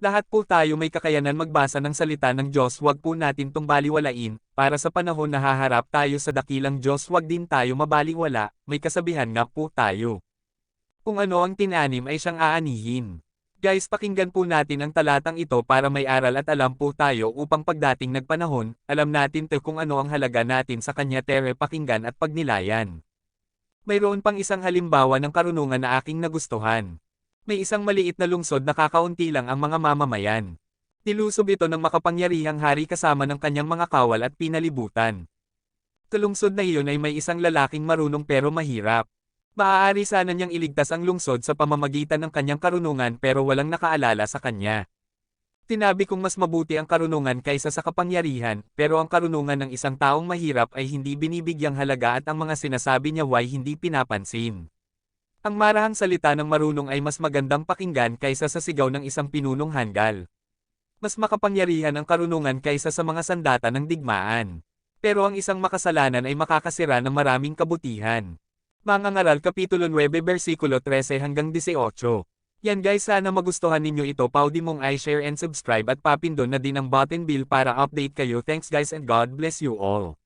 Lahat po tayo may kakayanan magbasa ng salita ng Diyos wag po natin tong baliwalain, para sa panahon na haharap tayo sa dakilang Diyos wag din tayo mabaliwala, may kasabihan nga po tayo. Kung ano ang tinanim ay siyang aanihin. Guys pakinggan po natin ang talatang ito para may aral at alam po tayo upang pagdating nagpanahon, alam natin to kung ano ang halaga natin sa kanya tere pakinggan at pagnilayan. Mayroon pang isang halimbawa ng karunungan na aking nagustuhan. May isang maliit na lungsod na kakaunti lang ang mga mamamayan. Nilusob ito ng makapangyarihang hari kasama ng kanyang mga kawal at pinalibutan. Kalungsod na iyon ay may isang lalaking marunong pero mahirap. Maaari sana niyang iligtas ang lungsod sa pamamagitan ng kanyang karunungan pero walang nakaalala sa kanya. Tinabi kong mas mabuti ang karunungan kaysa sa kapangyarihan, pero ang karunungan ng isang taong mahirap ay hindi binibigyang halaga at ang mga sinasabi niya ay hindi pinapansin. Ang marahang salita ng marunong ay mas magandang pakinggan kaysa sa sigaw ng isang pinunong hanggal. Mas makapangyarihan ang karunungan kaysa sa mga sandata ng digmaan. Pero ang isang makasalanan ay makakasira ng maraming kabutihan. Mga ngaral Kapitulo 9 versikulo 13 hanggang 18. Yan guys sana magustuhan ninyo ito paudi mong i-share and subscribe at papindon na din ang button bill para update kayo thanks guys and God bless you all.